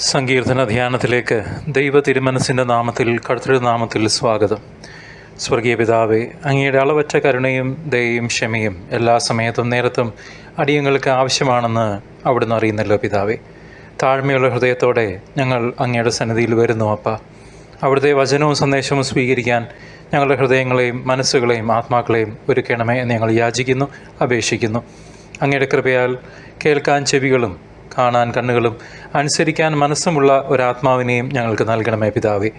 സങ്കീർത്തന ധ്യാനത്തിലേക്ക് ദൈവ തിരുമനസിന്റെ നാമത്തിൽ കർത്തൃനാമത്തിൽ സ്വാഗതം. സ്വർഗീയ പിതാവെ അങ്ങയുടെ അളവറ്റ കരുണയും ദയയും ക്ഷമയും എല്ലാ സമയത്തും നേരത്തും അടിയങ്ങൾക്ക് ആവശ്യമാണെന്ന് അവിടുന്ന് അറിയുന്നല്ലോ പിതാവെ. താഴ്മയുള്ള ഹൃദയത്തോടെ ഞങ്ങൾ അങ്ങയുടെ സന്നിധിയിൽ വരുന്നു അപ്പ. അവിടുത്തെ വചനവും സന്ദേശവും സ്വീകരിക്കാൻ ഞങ്ങളുടെ ഹൃദയങ്ങളെയും മനസ്സുകളെയും ആത്മാക്കളെയും ഒരുക്കണമേ എന്ന് ഞങ്ങൾ യാചിക്കുന്നു അപേക്ഷിക്കുന്നു. അങ്ങയുടെ കൃപയാൽ കേൾക്കാൻ ചെവികളും കാണാൻ കണ്ണുകളും അനുസരിക്കാൻ മനസ്സുമുള്ള ഒരാത്മാവിനെയും ഞങ്ങൾക്ക് നൽകണമേ പിതാവേ.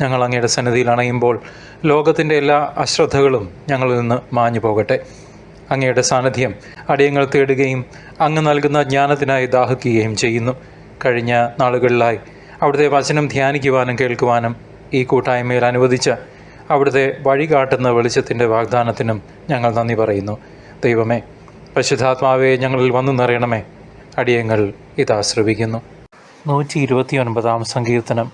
ഞങ്ങൾ അങ്ങയുടെ സന്നിധിയിൽ അണയുമ്പോൾ ലോകത്തിന്റെ എല്ലാ അശ്രദ്ധകളും ഞങ്ങളിൽ നിന്ന് മാഞ്ഞു പോകട്ടെ. അങ്ങയുടെ സാന്നിധ്യം അടിയങ്ങൾ തേടുകയും അങ്ങ് നൽകുന്ന ജ്ഞാനത്തിനായി ദാഹിക്കുകയും ചെയ്യുന്നു. കഴിഞ്ഞ നാളുകളിലായി അവിടുത്തെ വചനം ധ്യാനിക്കുവാനും കേൾക്കുവാനും ഈ കൂട്ടായ്മയിൽ അനുവദിച്ച അവിടുത്തെ വഴി കാട്ടുന്ന വെളിച്ചത്തിന്റെ വാഗ്ദാനത്തിനും ഞങ്ങൾ നന്ദി പറയുന്നു. ദൈവമേ പരിശുദ്ധാത്മാവെ ഞങ്ങളിൽ വന്നു നിറയണമേ. അടിയങ്ങൾ ഇതാ ശ്രവിക്കുന്നു. നൂറ്റി ഇരുപത്തി ഒൻപതാം സങ്കീർത്തനം.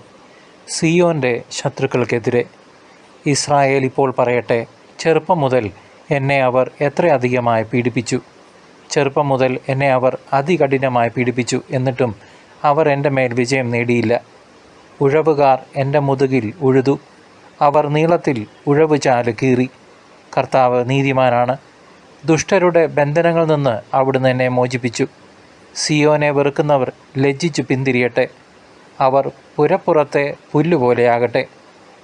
സിയോന്റെ ശത്രുക്കൾക്കെതിരെ. ഇസ്രായേൽ ഇപ്പോൾ പറയട്ടെ ചെറുപ്പം മുതൽ എന്നെ അവർ എത്രയധികമായി പീഡിപ്പിച്ചു. ചെറുപ്പം മുതൽ എന്നെ അവർ അതികഠിനമായി പീഡിപ്പിച്ചു എന്നിട്ടും അവർ എന്റെ മേൽ വിജയം നേടിയില്ല. ഉഴവുകാർ എന്റെ മുതുകിൽ ഉഴുതു. അവർ നീളത്തിൽ ഉഴവ് ചാൽ കീറി. കർത്താവ് നീതിമാനാണ്. ദുഷ്ടരുടെ ബന്ധനങ്ങളിൽ നിന്ന് അവിടുന്ന് എന്നെ മോചിപ്പിച്ചു. സിയോനെ വെറുക്കുന്നവർ ലജ്ജിച്ചു പിന്തിരിയട്ടെ. അവർ പുരപ്പുറത്തെ പുല്ലുപോലെയാകട്ടെ.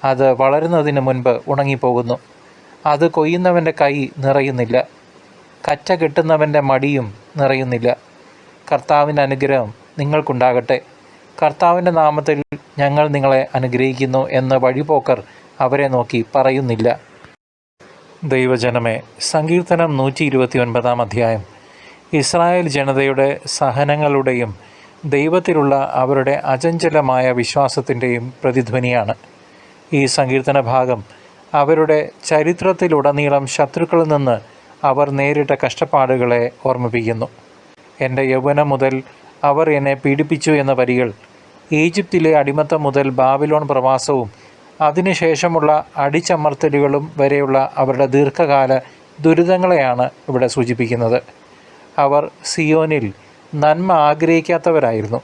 അത് വളരുന്നതിന് മുൻപ് ഉണങ്ങിപ്പോകുന്നു. അത് കൊയ്യുന്നവന്റെ കൈ നിറയുന്നില്ല. കറ്റ കെട്ടുന്നവന്റെ മടിയും നിറയുന്നില്ല. കർത്താവിന്റെ അനുഗ്രഹം നിങ്ങൾക്കുണ്ടാകട്ടെ. കർത്താവിന്റെ നാമത്തിൽ ഞങ്ങൾ നിങ്ങളെ അനുഗ്രഹിക്കുന്നു എന്ന് വഴിപോക്കർ അവരെ നോക്കി പറയുന്നില്ല. ദൈവജനമേ സങ്കീർത്തനം നൂറ്റി ഇരുപത്തി ഒൻപതാം അധ്യായം. ഇസ്രായേൽ ജനതയുടെ സഹനങ്ങളുടെയും ദൈവത്തിലുള്ള അവരുടെ അചഞ്ചലമായ വിശ്വാസത്തിന്റെയും പ്രതിധ്വനിയാണ്. ഈ സങ്കീർത്തന ഭാഗം അവരുടെ ചരിത്രത്തിലുടനീളം ശത്രുക്കളിൽ നിന്ന് അവർ നേരിട്ട കഷ്ടപ്പാടുകളെ ഓർമ്മിപ്പിക്കുന്നു. എന്റെ യൗവനം മുതൽ അവർ എന്നെ പീഡിപ്പിച്ചു എന്ന വരികൾ ഈജിപ്തിലെ അടിമത്തം മുതൽ ബാബിലോൺ പ്രവാസവും അതിനുശേഷമുള്ള അടിച്ചമർത്തലുകളും വരെയുള്ള അവരുടെ ദീർഘകാല ദുരിതങ്ങളെയാണ് ഇവിടെ സൂചിപ്പിക്കുന്നത്. അവർ സിയോനിൽ നന്മ ആഗ്രഹിക്കാത്തവരായിരുന്നു.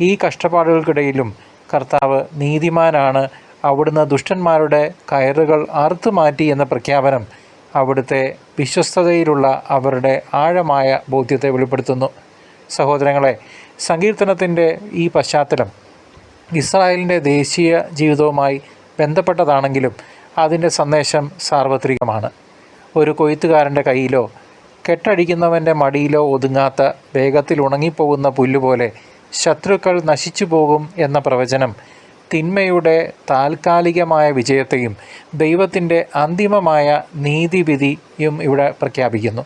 ഈ കഷ്ടപ്പാടുകൾക്കിടയിലും കർത്താവ് നീതിമാനാണ്. അവിടുന്ന് ദുഷ്ടന്മാരുടെ കയറുകൾ അറുത്തു മാറ്റി എന്ന പ്രഖ്യാപനം അവിടുത്തെ വിശ്വസ്തതയിലുള്ള അവരുടെ ആഴമായ ബോധ്യത്തെ വെളിപ്പെടുത്തുന്നു. സഹോദരങ്ങളെ സങ്കീർത്തനത്തിന്റെ ഈ പശ്ചാത്തലം ഇസ്രായേലിന്റെ ദേശീയ ജീവിതവുമായി ബന്ധപ്പെട്ടതാണെങ്കിലും അതിന്റെ സന്ദേശം സാർവത്രികമാണ്. ഒരു കൊയ്ത്തുകാരന്റെ കയ്യിലോ കെട്ടടിക്കുന്നവന്റെ മടിയിലോ ഒതുങ്ങാത്ത വേഗത്തിൽ ഉണങ്ങിപ്പോകുന്ന പുല്ലുപോലെ ശത്രുക്കൾ നശിച്ചു പോകും എന്ന പ്രവചനം തിന്മയുടെ താൽക്കാലികമായ വിജയത്തെയും ദൈവത്തിന്റെ അന്തിമമായ നീതിവിധിയും ഇവിടെ പ്രഖ്യാപിക്കുന്നു.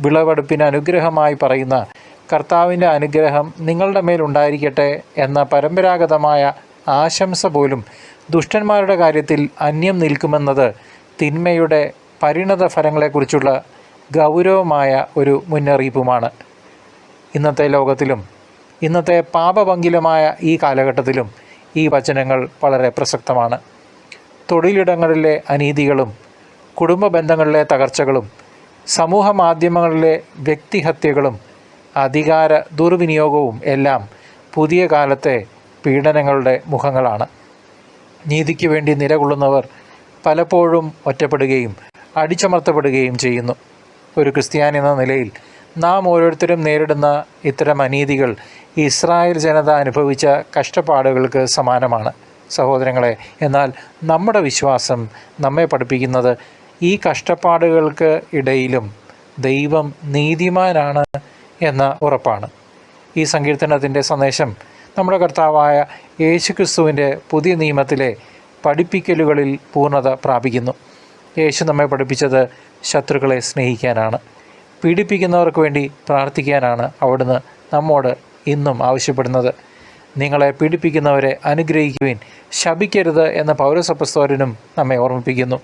വിളവെടുപ്പിന് അനുഗ്രഹമായി പറയുന്ന കർത്താവിന്റെ അനുഗ്രഹം നിങ്ങളുടെ മേലുണ്ടായിരിക്കട്ടെ എന്ന പരമ്പരാഗതമായ ആശംസ പോലും ദുഷ്ടന്മാരുടെ കാര്യത്തിൽ അന്യം നിൽക്കുമെന്നത് തിന്മയുടെ പരിണത ഫലങ്ങളെക്കുറിച്ചുള്ള ഗൗരവമായ ഒരു മുന്നറിയിപ്പുമാണ് ഇന്നത്തെ ലോകത്തിലും ഇന്നത്തെ പാപഭംഗിലമായ ഈ കാലഘട്ടത്തിലും ഈ വചനങ്ങൾ വളരെ പ്രസക്തമാണ്. തൊഴിലിടങ്ങളിലെ അനീതികളും കുടുംബ ബന്ധങ്ങളിലെ തകർച്ചകളും സമൂഹ മാധ്യമങ്ങളിലെ വ്യക്തിഹത്യകളും അധികാര ദുർവിനിയോഗവും എല്ലാം പുതിയ കാലത്തെ പീഡനങ്ങളുടെ മുഖങ്ങളാണ്. നീതിക്ക് വേണ്ടി നിലകൊള്ളുന്നവർ പലപ്പോഴും ഒറ്റപ്പെടുകയും അടിച്ചമർത്തപ്പെടുകയും ചെയ്യുന്നു. ഒരു ക്രിസ്ത്യാനി എന്ന നിലയിൽ നാം ഓരോരുത്തരും നേരിടുന്ന ഇത്തരം അനീതികൾ ഇസ്രായേൽ ജനത അനുഭവിച്ച കഷ്ടപ്പാടുകൾക്ക് സമാനമാണ്. സഹോദരങ്ങളെ എന്നാൽ നമ്മുടെ വിശ്വാസം നമ്മെ പഠിപ്പിക്കുന്നത് ഈ കഷ്ടപ്പാടുകൾക്ക് ഇടയിലും ദൈവം നീതിമാനാണ് എന്ന ഉറപ്പാണ്. ഈ സങ്കീർത്തനത്തിന്റെ സന്ദേശം നമ്മുടെ കർത്താവായ യേശുക്രിസ്തുവിന്റെ പുതിയ നിയമത്തിലെ പഠിപ്പിക്കലുകളിൽ പൂർണത പ്രാപിക്കുന്നു. യേശു നമ്മെ പഠിപ്പിച്ചത് ശത്രുക്കളെ സ്നേഹിക്കാനാണ്. പീഡിപ്പിക്കുന്നവർക്ക് വേണ്ടി പ്രാർത്ഥിക്കാനാണ് അവിടുന്ന് നമ്മോട് ഇന്നും ആവശ്യപ്പെടുന്നത്. നിങ്ങളെ പീഡിപ്പിക്കുന്നവരെ അനുഗ്രഹിക്കുവാൻ. ശപിക്കരുത് എന്ന പൗരസപ്രസ്തോരനും നമ്മെ ഓർമ്മിപ്പിക്കുന്നു.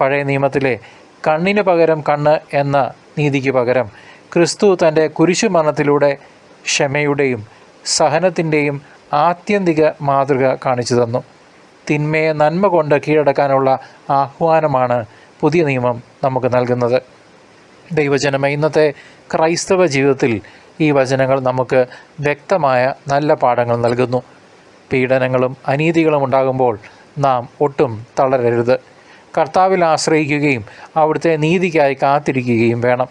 പഴയ നിയമത്തിലെ കണ്ണിന് പകരം കണ്ണ് എന്ന നീതിക്ക് പകരം ക്രിസ്തു തന്റെ കുരിശുമരണത്തിലൂടെ ക്ഷമയുടെയും സഹനത്തിന്റെയും ആത്യന്തിക മാതൃക കാണിച്ചു തന്നു. തിന്മയെ നന്മ കൊണ്ട് കീഴടക്കാനുള്ള ആഹ്വാനമാണ് പുതിയ നിയമം നമുക്ക് നൽകുന്നത്. ദൈവജനമ ഇന്നത്തെ ക്രൈസ്തവ ജീവിതത്തിൽ ഈ വചനങ്ങൾ നമുക്ക് വ്യക്തമായ നല്ല പാഠങ്ങൾ നൽകുന്നു. പീഡനങ്ങളും അനീതികളും ഉണ്ടാകുമ്പോൾ നാം ഒട്ടും തളരരുത്. കർത്താവിൽ ആശ്രയിക്കുകയും അവിടുത്തെ നീതിക്കായി കാത്തിരിക്കുകയും വേണം.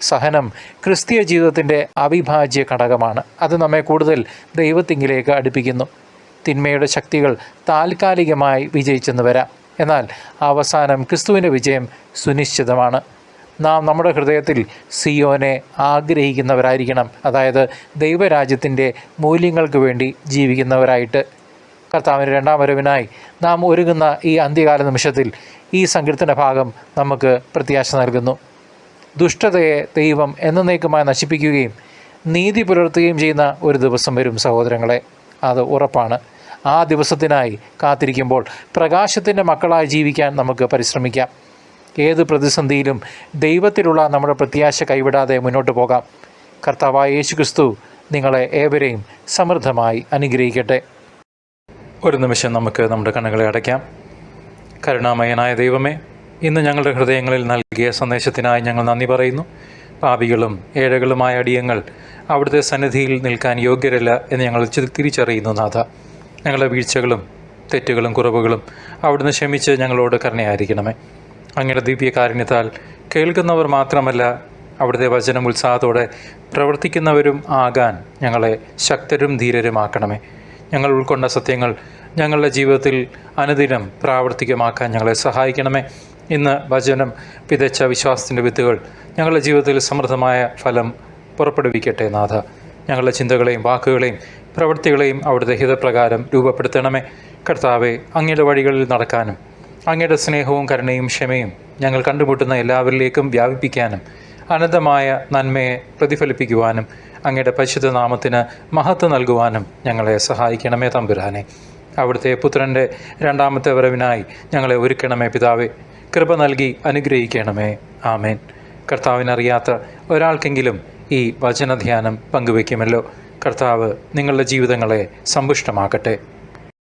സഹനം ക്രിസ്തീയ ജീവിതത്തിന്റെ അവിഭാജ്യ ഘടകമാണ്. അത് നമ്മെ കൂടുതൽ ദൈവത്തിങ്കിലേക്ക് അടുപ്പിക്കുന്നു. തിന്മയുടെ ശക്തികൾ താൽക്കാലികമായി വിജയിച്ചെന്ന് വരാം എന്നാൽ അവസാനം ക്രിസ്തുവിന്റെ വിജയം സുനിശ്ചിതമാണ്. നാം നമ്മുടെ ഹൃദയത്തിൽ സിയോനെ ആഗ്രഹിക്കുന്നവരായിരിക്കണം. അതായത് ദൈവരാജ്യത്തിന്റെ മൂല്യങ്ങൾക്ക് വേണ്ടി ജീവിക്കുന്നവരായിട്ട്. കർത്താവിന്റെ രണ്ടാം വരവിനായി നാം ഒരുങ്ങുന്ന ഈ അന്ത്യകാല നിമിഷത്തിൽ ഈ സങ്കീർത്തന ഭാഗം നമുക്ക് പ്രത്യാശ നൽകുന്നു. ദുഷ്ടതയെ ദൈവം എന്നേക്കുമായി നശിപ്പിക്കുകയും നീതി പുലർത്തുകയും ചെയ്യുന്ന ഒരു ദിവസം വരും സഹോദരങ്ങളെ. അത് ഉറപ്പാണ്. ആ ദിവസത്തിനായി കാത്തിരിക്കുമ്പോൾ പ്രകാശത്തിന്റെ മക്കളായി ജീവിക്കാൻ നമുക്ക് പരിശ്രമിക്കാം. ഏത് പ്രതിസന്ധിയിലും ദൈവത്തിലുള്ള നമ്മുടെ പ്രത്യാശ കൈവിടാതെ മുന്നോട്ട് പോകാം. കർത്താവായ യേശു ക്രിസ്തു നിങ്ങളെ ഏവരെയും സമൃദ്ധമായി അനുഗ്രഹിക്കട്ടെ. ഒരു നിമിഷം നമുക്ക് നമ്മുടെ കണ്ണുകളെ അടയ്ക്കാം. കരുണാമയനായ ദൈവമേ ഇന്ന് ഞങ്ങളുടെ ഹൃദയങ്ങളിൽ നൽകിയ സന്ദേശത്തിനായി ഞങ്ങൾ നന്ദി പറയുന്നു. പാപികളും ഏഴകളുമായ അടിയങ്ങൾ അവിടുത്തെ സന്നിധിയിൽ നിൽക്കാൻ യോഗ്യരല്ല എന്ന് ഞങ്ങൾ തിരിച്ചറിയുന്നു നാഥ. ഞങ്ങളുടെ വീഴ്ചകളും തെറ്റുകളും കുറവുകളും അവിടുന്ന് ക്ഷമിച്ച് ഞങ്ങളോട് കരുണയായിരിക്കണമേ. അങ്ങയുടെ ദിവ്യകാരുണ്യത്താൽ കേൾക്കുന്നവർ മാത്രമല്ല അവിടുത്തെ വചനം ഉത്സാഹത്തോടെ പ്രവർത്തിക്കുന്നവരും ആകാൻ ഞങ്ങളെ ശക്തരും ധീരരുമാക്കണമേ. ഞങ്ങൾ ഉൾക്കൊണ്ട സത്യങ്ങൾ ഞങ്ങളുടെ ജീവിതത്തിൽ അനുദിനം പ്രാവർത്തികമാക്കാൻ ഞങ്ങളെ സഹായിക്കണമേ. ഇന്ന് വചനം വിതച്ച വിശ്വാസത്തിന്റെ വിത്തുകൾ ഞങ്ങളുടെ ജീവിതത്തിൽ സമൃദ്ധമായ ഫലം പുറപ്പെടുവിക്കട്ടെ നാഥ. ഞങ്ങളുടെ ചിന്തകളെയും വാക്കുകളെയും പ്രവൃത്തികളെയും അവിടുത്തെ ഹിതപ്രകാരം രൂപപ്പെടുത്തണമേ. കർത്താവെ അങ്ങയുടെ വഴികളിൽ നടക്കാനും അങ്ങയുടെ സ്നേഹവും കരുണയും ക്ഷമയും ഞങ്ങൾ കണ്ടുമുട്ടുന്ന എല്ലാവരിലേക്കും വ്യാപിപ്പിക്കാനും അനന്തമായ നന്മയെ പ്രതിഫലിപ്പിക്കുവാനും അങ്ങയുടെ പരിശുദ്ധ നാമത്തിന് മഹത്വം നൽകുവാനും ഞങ്ങളെ സഹായിക്കണമേ തമ്പുരാനെ. അവിടുത്തെ പുത്രന്റെ രണ്ടാമത്തെ വരവിനായി ഞങ്ങളെ ഒരുക്കണമേ പിതാവേ. കൃപ നൽകി അനുഗ്രഹിക്കണമേ. ആമേൻ. കർത്താവിനറിയാത്ത ഒരാൾക്കെങ്കിലും ഈ വചനധ്യാനം പങ്കുവയ്ക്കുമല്ലോ. കർത്താവ് നിങ്ങളുടെ ജീവിതങ്ങളെ സമ്പുഷ്ടമാക്കട്ടെ.